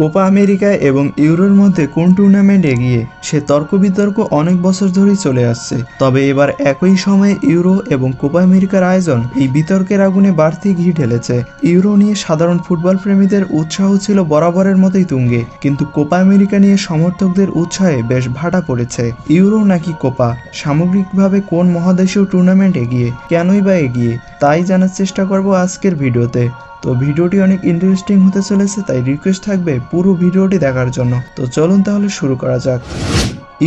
Copa America এবং ইউরোর মধ্যে কোন টুর্নামেন্ট এগিয়ে, সে তর্ক বিতর্ক অনেক বছর ধরেই চলে আসছে। তবে এবার একই সময়ে ইউরো এবং কোপা আমেরিকার আয়োজন এই বিতর্কের আগুনে বাড়তি ঘি ঢেলেছে। ইউরো নিয়ে সাধারণ ফুটবল প্রেমীদের উৎসাহ ছিল বরাবরের মতোই তুঙ্গে, কিন্তু কোপা আমেরিকা নিয়ে সমর্থকদের উৎসাহে বেশ ভাটা পড়েছে। ইউরো নাকি কোপা? সামগ্রিকভাবে কোন মহাদেশীয় টুর্নামেন্ট এগিয়ে, কেনই বা এগিয়ে, তাই জানার চেষ্টা করব আজকের ভিডিওতে। তো ভিডিওটি অনেক ইন্টারেস্টিং হতে চলেছে, তাই রিকোয়েস্ট থাকবে পুরো ভিডিওটি দেখার জন্য। তো চলুন তাহলে শুরু করা যাক।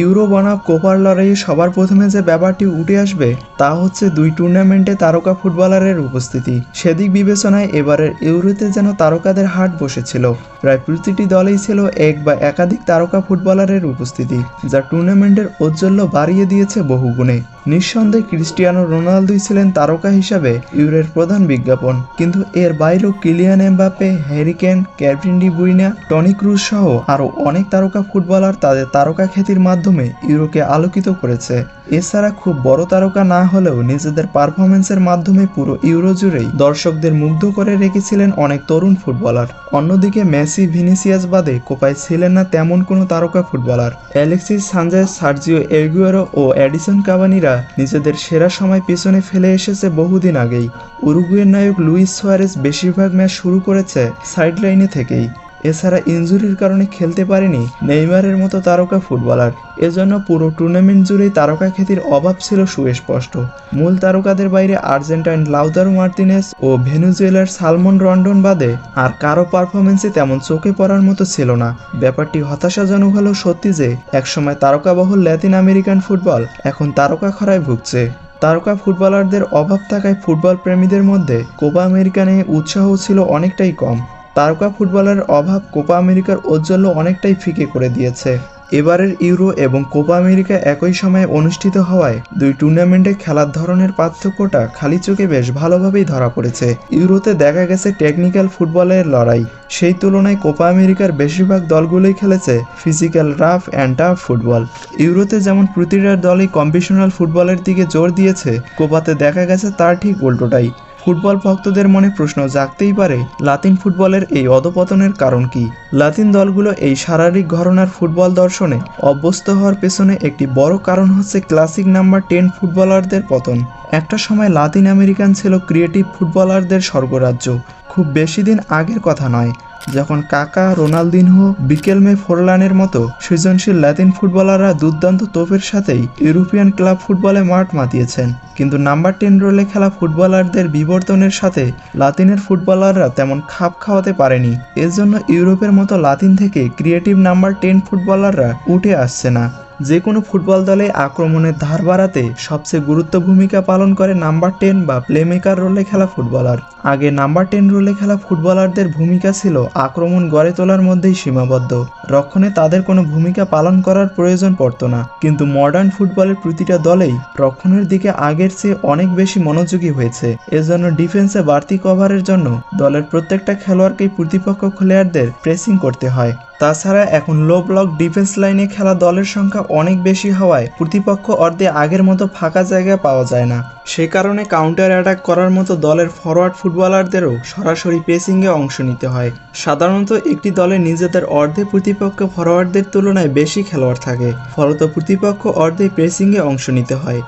ইউরো বনাম কোপার লড়াইয়ে সবার প্রথমে যে ব্যাপারটি উঠে আসবে, তা হচ্ছে দুই টুর্নামেন্টে তারকা ফুটবলারের উপস্থিতি। সেদিক বিবেচনায় এবারের ইউরোতে যেন তারকাদের হাট বসেছিল। প্রায় প্রতিটি দলেই ছিল এক বা একাধিক তারকা ফুটবলারের উপস্থিতি, যা টুর্নামেন্টের ঔজ্জ্বল্য বাড়িয়ে দিয়েছে বহুগুণে। নিঃসন্দেহে ক্রিস্টিয়ানো রোনালদোই ছিলেন তারকা হিসাবে ইউরোর প্রধান বিজ্ঞাপন। কিন্তু এর বাইরেও Kylian Mbappe Harry Kane Kevin De Bruyne Toni Kroos সহ আরও অনেক তারকা ফুটবলার তাদের তারকা খ্যাতির মাধ্যমে ইউরোকে আলোকিত করেছে। এছাড়া খুব বড় তারকা না হলেও নিজেদের পারফরমেন্সের মাধ্যমে পুরো ইউরো জুড়েই দর্শকদের মুগ্ধ করে রেখেছিলেন অনেক তরুণ ফুটবলার। অন্যদিকে মেসি ভিনিসিয়াস বাদে কোপায় ছিলেন না তেমন কোনো তারকা footballer. Alexis Sanchez Sergio Aguero ও অ্যাডিসন কাভানিরা নিজেদের সেরা সময় পিছনে ফেলে এসেছে বহুদিন আগেই। উরুগুয়ের নায়ক লুইস সোয়ারেস বেশিরভাগ ম্যাচ শুরু করেছে সাইডলাইনে থেকেই। এছাড়া ইনজুরির কারণে খেলতে পারেনি নেইমারের মতো তারকা ফুটবলার। এজন্য পুরো টুর্নামেন্ট জুড়েই তারকা খ্যাতির অভাব ছিল সুস্পষ্ট। মূল তারকাদের বাইরে আর্জেন্টাইন লাউদারো মার্তিনেস ও ভেনুজুয়েলার সালমন রন্ডন বাদে আর কারও পারফরমেন্সে তেমন চোখে পড়ার মতো ছিল না। ব্যাপারটি হতাশাজনক হলেও সত্যি যে, একসময় তারকাবহুল ল্যাতিন আমেরিকান ফুটবল এখন তারকা খরায় ভুগছে। তারকা ফুটবলারদের অভাব থাকায় ফুটবল প্রেমীদের মধ্যে কোপা আমেরিকা নিয়ে উৎসাহ ছিল অনেকটাই কম। তারকা ফুটবলের অভাব কোপা আমেরিকার ঔজ্জ্বল্য অনেকটাই ফিকে করে দিয়েছে। এবারের ইউরো এবং কোপা আমেরিকা একই সময়ে অনুষ্ঠিত হওয়ায় দুই টুর্নামেন্টে খেলার ধরনের পার্থক্যটা খালি চোখে বেশ ভালোভাবেই ধরা পড়েছে। ইউরোতে দেখা গেছে টেকনিক্যাল ফুটবলের লড়াই। সেই তুলনায় কোপা আমেরিকার বেশিরভাগ দলগুলোই খেলেছে physical, rough and tough football. ইউরোতে যেমন প্রতিটা দলই কম্পিটিশনাল ফুটবলের দিকে জোর দিয়েছে, কোপাতে দেখা গেছে তার ঠিক উল্টোটাই। ফুটবল ভক্তদের মনে প্রশ্ন জাগতেই পারে, লাতিন ফুটবলের এই অধপতনের কারণ কি? লাতিন দলগুলো এই শারীরিক ঘরনার ফুটবল দর্শনে অভ্যস্ত হওয়ার পেছনে একটি বড় কারণ হচ্ছে ক্লাসিক নাম্বার টেন ফুটবলারদের পতন। একটা সময় লাতিন আমেরিকান ছিল ক্রিয়েটিভ ফুটবলারদের স্বর্গরাজ্য। খুব বেশি দিন আগের কথা নয়। যখন কাকা, রোনালদিনহো বিকেলমে ফোরলানের মতো সৃজনশীল ল্যাতিন ফুটবলাররা দুর্দান্ত তোপের সাথেই ইউরোপিয়ান ক্লাব ফুটবলে মাঠ মাতিয়েছেন। কিন্তু নাম্বার টেন রোলে খেলা ফুটবলারদের বিবর্তনের সাথে লাতিনের ফুটবলাররা তেমন খাপ খাওয়াতে পারেনি। এর জন্য ইউরোপের মতো লাতিন থেকে ক্রিয়েটিভ নাম্বার টেন ফুটবলাররা উঠে আসছে না। যে কোনো ফুটবল দলে আক্রমণের ধার বাড়াতে সবচেয়ে গুরুত্ব ভূমিকা পালন করে নাম্বার টেন বা প্লেমেকার রোলে খেলা ফুটবলার। আগে নাম্বার টেন রোলে খেলা ফুটবলারদের ভূমিকা ছিল আক্রমণ গড়ে তোলার মধ্যেই সীমাবদ্ধ। রক্ষণে তাদের কোনো ভূমিকা পালন করার প্রয়োজন পড়তো না। কিন্তু মডার্ন ফুটবলের প্রতিটা দলেই রক্ষণের দিকে আগের চেয়ে অনেক বেশি মনোযোগী হয়েছে। এজন্য ডিফেন্সে বাড়তি কভারের জন্য দলের প্রত্যেকটা খেলোয়াড়কেই প্রতিপক্ষ প্লেয়ারদের প্রেসিং করতে হয়। তাছাড়া এখন লো ব্লক ডিফেন্স লাইনে খেলা দলের সংখ্যা অনেক বেশি হওয়ায় প্রতিপক্ষ অর্ধে আগের মতো ফাঁকা জায়গা পাওয়া যায় না। সে কারণে কাউন্টার অ্যাটাক করার মতো দলের ফরওয়ার্ড ফুটবলারদেরও সরাসরি পেসিংয়ে অংশ নিতে হয়। সাধারণত একটি দলে নিজেদের অর্ধে প্রতিপক্ষ ফরওয়ার্ডদের তুলনায় বেশি খেলোয়াড় থাকে, ফলত প্রতিপক্ষ অর্ধে পেসিংয়ে অংশ নিতে হয়।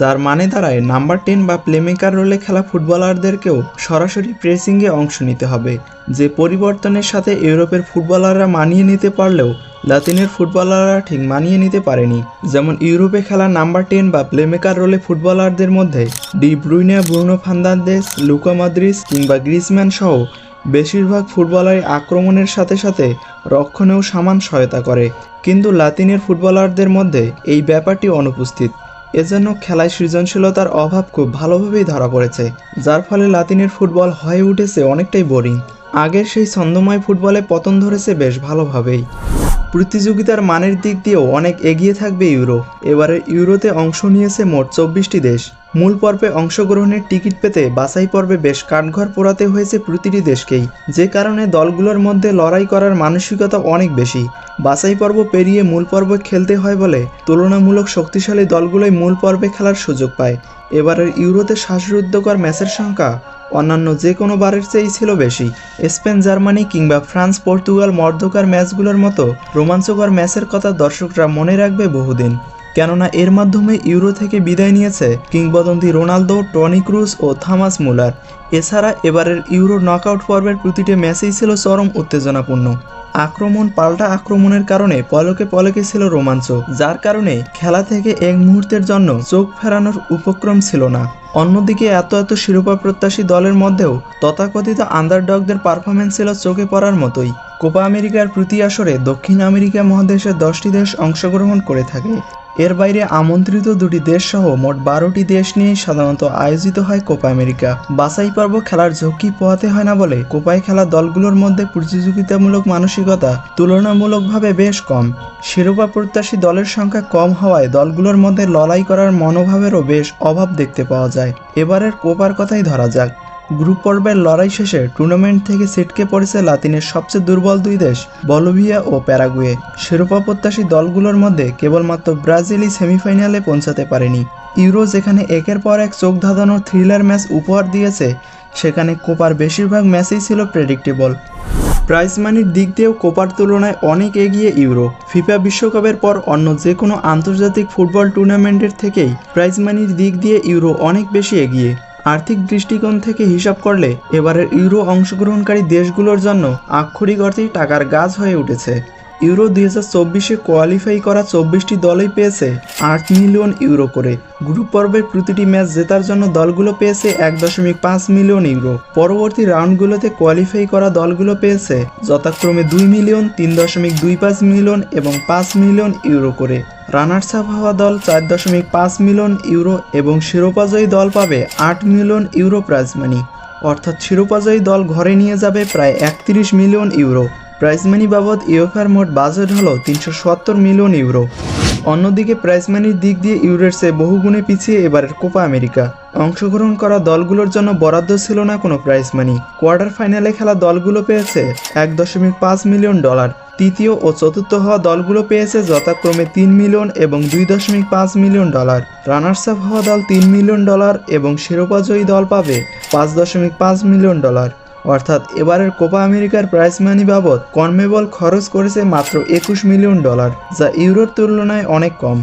যার মানে দাঁড়ায় নাম্বার টেন বা প্লেমেকার রোলে খেলা ফুটবলারদেরকেও সরাসরি প্রেসিংয়ে অংশ নিতে হবে, যে পরিবর্তনের সাথে ইউরোপের ফুটবলাররা মানিয়ে নিতে পারলেও লাতিনের ফুটবলাররা ঠিক মানিয়ে নিতে পারেনি। যেমন ইউরোপে খেলা নাম্বার টেন বা প্লেমেকার রোলে ফুটবলারদের মধ্যে De Bruyne, Bruno Fernandes Luka Modric কিংবা গ্রিজম্যান সহ বেশিরভাগ ফুটবলারই আক্রমণের সাথে সাথে রক্ষণেও সমান সহায়তা করে। কিন্তু লাতিনের ফুটবলারদের মধ্যে এই ব্যাপারটি অনুপস্থিত। এজন্য খেলায় সৃজনশীলতার অভাব খুব ভালোভাবেই ধরা পড়েছে, যার ফলে লাতিনের ফুটবল হয়ে উঠেছে অনেকটাই বোরিং। আগের সেই ছন্দময় ফুটবলে পতন ধরেছে বেশ ভালোভাবেই। প্রতিযোগিতার মানের দিক দিয়েও অনেক এগিয়ে থাকবে ইউরো। এবারে ইউরোতে অংশ নিয়েছে মোট চব্বিশটি দেশ। মূল পর্বে অংশগ্রহণের টিকিট পেতে বাছাই পর্বে বেশ কাঠঘর পোড়াতে হয়েছে প্রতিটি দেশকেই। যে কারণে দলগুলোর মধ্যে লড়াই করার মানসিকতা অনেক বেশি। বাছাই পর্ব পেরিয়ে মূল পর্ব খেলতে হয় বলে তুলনামূলক শক্তিশালী দলগুলোই মূল পর্বে খেলার সুযোগ পায়। এবারের ইউরোতে শ্বাসরুদ্ধকর ম্যাচের সংখ্যা অন্যান্য যে কোনো বারের চেয়েই ছিল বেশি। স্পেন, জার্মানি কিংবা ফ্রান্স, পর্তুগাল মর্দকার ম্যাচগুলোর মতো রোমাঞ্চকর ম্যাচের কথা দর্শকরা মনে রাখবে বহুদিন। কেননা এর মাধ্যমে ইউরো থেকে বিদায় নিয়েছে কিংবদন্তি রোনালদো, টনি ক্রুজ ও থামাস মুলার। এছাড়া এবারের ইউরো নকআউট পর্বের প্রতিটি ম্যাচেই ছিল চরম উত্তেজনাপূর্ণ। আক্রমণ পাল্টা আক্রমণের কারণে পলকে পলকে ছিল রোমাঞ্চ, যার কারণে খেলা থেকে এক মুহূর্তের জন্য চোখ ফেরানোর উপক্রম ছিল না। অন্যদিকে এত এত শিরোপা প্রত্যাশী দলের মধ্যেও তথাকথিত আন্ডারডগদের পারফরমেন্স ছিল চোখে পড়ার মতোই। কোপা আমেরিকার প্রতি আসরে দক্ষিণ আমেরিকা মহাদেশের দশটি দেশ অংশগ্রহণ করে থাকে। এর বাইরে আমন্ত্রিত দুটি দেশ সহ মোট বারোটি দেশ নিয়ে সাধারণত আয়োজিত হয় কোপা আমেরিকা। বাছাই পর্ব খেলার ঝুঁকি পোহাতে হয় না বলে কোপায় খেলা দলগুলোর মধ্যে প্রতিযোগিতামূলক মানসিকতা তুলনামূলকভাবে বেশ কম। শিরোপা প্রত্যাশী দলের সংখ্যা কম হওয়ায় দলগুলোর মধ্যে লড়াই করার মনোভাবেরও বেশ অভাব দেখতে পাওয়া যায়। এবারের কোপার কথাই ধরা যাক। গ্রুপ পর্বের লড়াই শেষে টুর্নামেন্ট থেকে ছিটকে পড়েছে লাতিনের সবচেয়ে দুর্বল দুই দেশ, বলোভিয়া ও প্যারাগুয়ে। শিরোপা প্রত্যাশী দলগুলোর মধ্যে কেবলমাত্র ব্রাজিলই সেমিফাইনালে পৌঁছাতে পারেনি। ইউরো যেখানে একের পর এক চোখ ধাঁধানোর থ্রিলার ম্যাচ উপহার দিয়েছে, সেখানে কোপার বেশিরভাগ ম্যাচই ছিল প্রেডিক্টেবল প্রাইজ মানির দিক দিয়েও কোপার তুলনায় অনেক এগিয়ে ইউরো। ফিফা বিশ্বকাপের পর অন্য যে কোনো আন্তর্জাতিক ফুটবল টুর্নামেন্টের থেকেই প্রাইজ মানির দিক দিয়ে ইউরো অনেক বেশি এগিয়ে। আর্থিক দৃষ্টিকোণ থেকে হিসাব করলে এবারের ইউরো অংশগ্রহণকারী দেশগুলোর জন্য আক্ষরিক অর্থেই টাকার গাছ হয়ে উঠেছে। ইউরো দুই হাজার চব্বিশে কোয়ালিফাই করা চব্বিশটি দলই পেয়েছে আট মিলিয়ন ইউরো করে। গ্রুপ পর্বের প্রতিটি ম্যাচ জেতার জন্য দলগুলো পেয়েছে এক দশমিক পাঁচ মিলিয়ন ইউরো। পরবর্তী রাউন্ডগুলোতে কোয়ালিফাই করা দলগুলো পেয়েছে যথাক্রমে দুই মিলিয়ন, তিন দশমিক দুই পাঁচ মিলিয়ন এবং পাঁচ মিলিয়ন ইউরো করে। রানার্স আপ হওয়া দল চার দশমিক পাঁচ মিলিয়ন ইউরো এবং শিরোপাজয়ী দল পাবে আট মিলিয়ন ইউরো প্রাইজ মানি। অর্থাৎ শিরোপাজয়ী দল ঘরে নিয়ে যাবে প্রায় একত্রিশ মিলিয়ন ইউরো। প্রাইজ মানি বাবদ ইউএফআর মোট বাজেট হলো তিনশো সত্তর মিলিয়ন ইউরো। অন্যদিকে প্রাইজমানির দিক দিয়ে ইউরোর চেয়ে বহুগুণে পিছিয়ে এবারের কোপা আমেরিকা। অংশগ্রহণ করা দলগুলোর জন্য বরাদ্দ ছিল না কোনো প্রাইজ মানি কোয়ার্টার ফাইনালে খেলা দলগুলো পেয়েছে এক দশমিক পাঁচ মিলিয়ন ডলার। তৃতীয় ও চতুর্থ হওয়া দলগুলো পেয়েছে যথাক্রমে তিন মিলিয়ন এবং দুই দশমিক পাঁচ মিলিয়ন ডলার। রানার্স আপ হওয়া দল তিন মিলিয়ন ডলার এবং শিরোপাজয়ী দল পাবে পাঁচ দশমিক পাঁচ মিলিয়ন ডলার। অর্থাৎ এবারের কোপা আমেরিকার প্রাইজ মানি বাবদ কনমেবল খরচ করেছে মাত্র একুশ মিলিয়ন ডলার যা ইউরোর তুলনায় অনেক কম।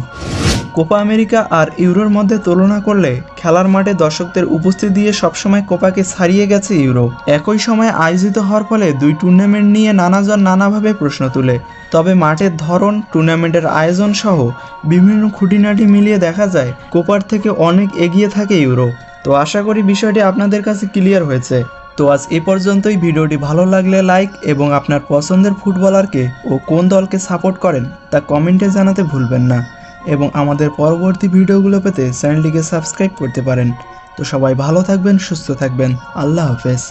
কোপা আমেরিকা আর ইউরোর মধ্যে তুলনা করলে খেলার মাঠে দর্শকদের উপস্থিতি দিয়ে সবসময় কোপাকে ছাড়িয়ে গেছে ইউরো। একই সময় আয়োজিত হওয়ার ফলে দুই টুর্নামেন্ট নিয়ে নানাজন নানাভাবে প্রশ্ন তুলে। তবে মাঠের ধরন টুর্নামেন্টের আয়োজন সহ বিভিন্ন খুঁটিনাটি মিলিয়ে দেখা যায়, কোপার থেকে অনেক এগিয়ে থাকে ইউরো। তো আশা করি বিষয়টি আপনাদের কাছে ক্লিয়ার হয়েছে। তো আজ এ পর্যন্তই ভিডিওটি ভালো লাগলে লাইক এবং আপনার পছন্দের ফুটবলারকে ও কোন দলকে সাপোর্ট করেন তা কমেন্টে জানাতে ভুলবেন না। এবং আমাদের পরবর্তী ভিডিওগুলো পেতে চ্যানেলটিকে সাবস্ক্রাইব করতে পারেন। তো সবাই ভালো থাকবেন, সুস্থ থাকবেন। আল্লাহ হাফেজ।